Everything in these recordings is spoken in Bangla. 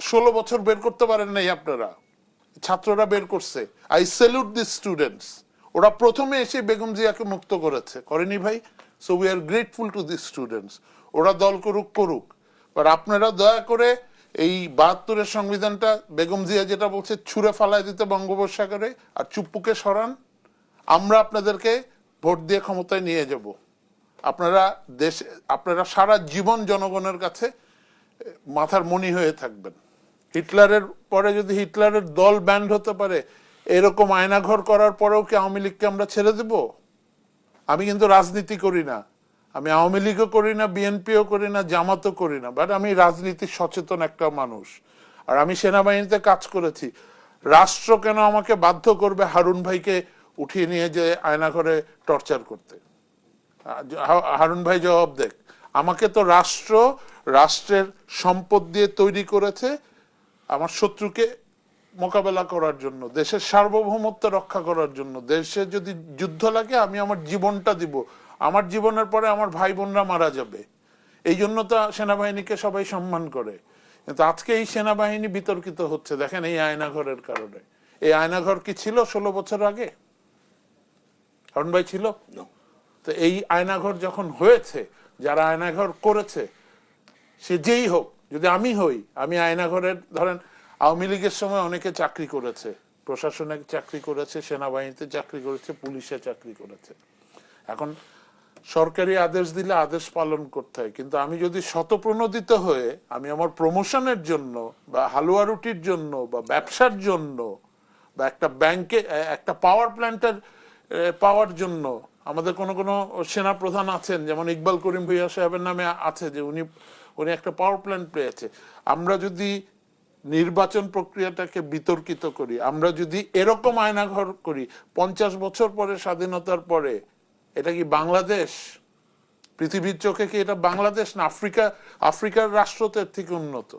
ষোলো বছর বের করতে পারেন নাই আপনারা। ছাত্ররা বের করছে। আই স্যালুট দি স্টুডেন্টস ওরা প্রথমে এসে বেগম জিয়াকে মুক্ত করেছে। করেনি ভাই? So we are grateful to the students ওরা দল করুক করুক। বাট আপনারা দয়া করে এই বাহাত্তরের সংবিধানটা বেগম জিয়া যেটা বলছে, ছুঁড়ে ফালায় দিতে বঙ্গোপসাগরে আর চুপ্পুকে সরান। আমরা আপনাদেরকে ভোট দিয়ে ক্ষমতায় নিয়ে যাব। আপনারা দেশ, আপনারা সারা জীবন জনগণের কাছে মাথার মনি হয়ে থাকবেন। হিটলারের পরে যদি হিটলারের দল ব্যান্ড হতে পারে, এরকম আয়নাঘর করার পরেও কি আওয়ামী লীগকে আমরা ছেড়ে দেব? আমি কিন্তু রাজনীতি করি না। আমি আওয়ামী লীগও করি না, বিএনপিও করি না, জামাতও করি না বাট আমি রাজনীতি সচেতন একটা মানুষ। আর আমি সেনাবাহিনীতে কাজ করেছি। রাষ্ট্র কেন আমাকে বাধ্য করবে হারুন ভাইকে উঠিয়ে নিয়ে যে আয়নাঘরে টর্চার করতে? হারুন ভাই জবাব দেখ। আমাকে তো রাষ্ট্র, রাষ্ট্রের সম্পদ দিয়ে তৈরি করেছে আমার শত্রুকে মোকাবেলা করার জন্য দেশের সার্বভৌমত্ব রক্ষা করার জন্য দেশে যদি যুদ্ধ লাগে আমি আমার জীবনটা দিব। আমার জীবনের পরে আমার ভাই বোনরা মারা যাবে। এই জন্য তো সেনাবাহিনীকে সবাই সম্মান করে। কিন্তু আজকে এই সেনাবাহিনী বিতর্কিত হচ্ছে দেখেন এই আয়নাঘরের কারণে। এই আয়নাঘর কি ছিল ষোলো বছর আগে? হারুন ভাই ছিল? তো এই আয়নাঘর যখন হয়েছে যারা আয়নাঘর করেছে সে যেই হোক যদি আমি হই, আমি আয়নাঘরের, ধরেন আওয়ামী লীগের সময় অনেকে চাকরি করেছে, প্রশাসনে চাকরি করেছে, সেনাবাহিনীতে চাকরি করেছে, পুলিশে চাকরি করেছে। এখন সরকারি আদেশ দিলে আদেশ পালন করতে হয়, কিন্তু আমি যদি শতপ্রণোদিত হয়ে, আমি আমার প্রমোশনের জন্য বা হালুয়া রুটির জন্য বা ব্যবসার জন্য বা একটা ব্যাংকে একটা পাওয়ার প্ল্যান্টের পাওয়ার জন্য আমাদের কোনো কোনো সেনা প্রধান আছেন, যেমন ইকবাল করিম ভুইয়া সাহেবের নামে আছে যে উনি উনি একটা পাওয়ার প্ল্যান্ট পেয়েছে। আমরা যদি নির্বাচন প্রক্রিয়াটাকে বিতর্কিত করি, আমরা যদি এরকম আয়নাঘর করি, পঞ্চাশ বছর পরে, স্বাধীনতার পরে, এটা কি বাংলাদেশ? পৃথিবীর চোখে কি এটা বাংলাদেশ না আফ্রিকা, আফ্রিকার রাষ্ট্র তো এর থেকে উন্নত?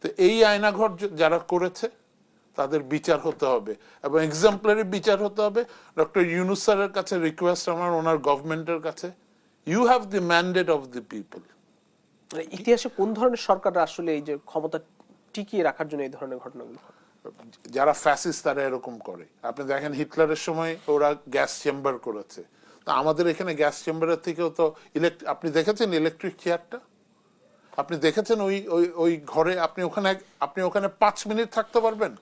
তো এই আয়নাঘর যারা করেছে, তাদের বিচার হতে হবে। এবং এক্সাম্পলারি বিচার হতে হবে। ডক্টর ইউনুস স্যারের কাছে রিকোয়েস্ট আমার, ওনার গভর্নমেন্টের কাছে you have the mandate of the people ইতিহাসে কোন ধরনের সরকাররা আসলে এই যে ক্ষমতা টিকিয়ে রাখার জন্য এই ধরনের ঘটনাগুলো যারা ফ্যাসিস্ট তারা এরকম করে। আপনি দেখেন হিটলারের সময় ওরা গ্যাস চেম্বার করেছে। তা আমাদের এখানে গ্যাস চেম্বারের থেকেও তো ইলেকট্রিক আপনি দেখেছেন ইলেকট্রিক চেয়ারটা আপনি দেখেছেন ওই ওই ওই ঘরে আপনি ওখানে আপনি ওখানে পাঁচ মিনিট থাকতে পারবেন?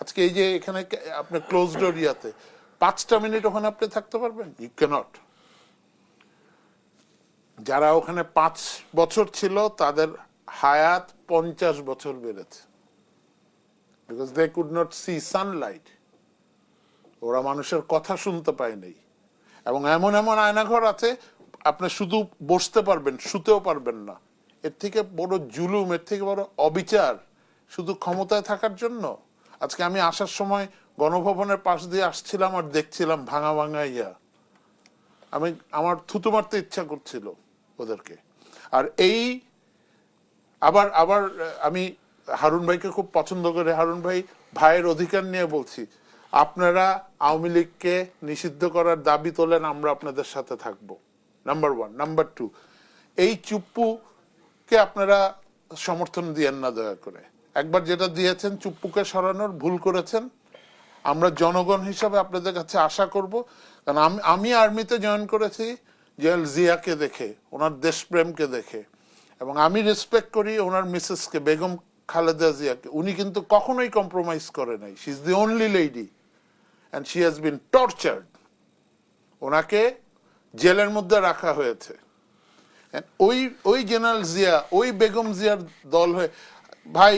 আজকে এই যে এখানে আপনার ক্লোজ ডোর ইয়াতে, পাঁচটা মিনিট ওখানে আপনি থাকতে পারবেন? ইউ ক্যানট যারা ওখানে পাঁচ বছর ছিল, তাদের হায়াত পঞ্চাশ বছর বেড়েছে। Because they could not see sunlight ওরা মানুষের কথা শুনতে পায় নাই। এবং এমন এমন আয়নাঘর আছে, আপনি শুধু বসতে পারবেন, শুতেও পারবেন না। এর থেকে বড় জুলুম, এর থেকে বড় অবিচার শুধু ক্ষমতায় থাকার জন্য? আজকে আমি আসার সময় গণভবনের পাশ দিয়ে আসছিলাম আর দেখছিলাম ভাঙা ভাঙা ইয়া। আমি আমার থুতু মারতে ইচ্ছা করছিল। ওদেরকে। আর এই আবার আবার আমি হারুন ভাইকে খুব পছন্দ করে। হারুন ভাই ভাইয়ের অধিকার নিয়ে বলছি, আপনারা আওয়ামী লীগকে নিষিদ্ধ করার দাবি তোলেন, আমরা আপনাদের সাথে থাকব। নাম্বার ওয়ান নাম্বার টু এই চুপ্পুকে আপনারা সমর্থন দিয়েন না দয়া করে। একবার যেটা দিয়েছেন, চুপ্পুকে সরানোর ভুল করেছেন। আমরা জনগণ হিসাবে আপনাদের কাছে আশা করব। কারণ আমি আমি আর্মিতে জয়েন করেছি জেল জিয়াকে দেখে, ওনার দেশপ্রেমকে দেখে, এবং আমি রেসপেক্ট করি ওনার মিসেসকে বেগম খালেদা জিয়াকে। উনি কিন্তু কখনোই কম্প্রোমাইজ করে নাই। She is the only lady and she has been tortured ওনাকে জেলের মধ্যে রাখা হয়েছে। ওই ওই জেনারেল জিয়া, ওই বেগম জিয়ার দল হয়ে, ভাই,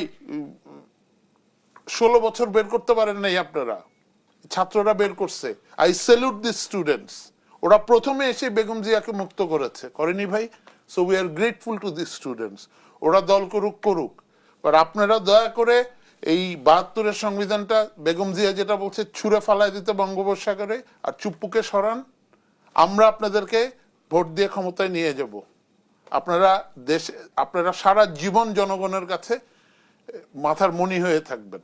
ষোলো বছর বের করতে পারেন নাই আপনারা। ছাত্ররা বের করছে। আই স্যালুট দি স্টুডেন্টস ওরা প্রথমে এসে বেগম জিয়াকে মুক্ত করেছে। করেনি ভাই? So we are grateful to the students ওরা দল করুক করুক। বাট আপনারা দয়া করে এই বাহাত্তরের সংবিধানটা বেগম জিয়া যেটা বলছে, ছুঁড়ে ফালায় দিতে বঙ্গোপসাগরে আর চুপ্পুকে সরান। আমরা আপনাদেরকে ভোট দিয়ে ক্ষমতায় নিয়ে যাব। আপনারা দেশে, আপনারা সারা জীবন জনগণের কাছে মাথার মনি হয়ে থাকবেন।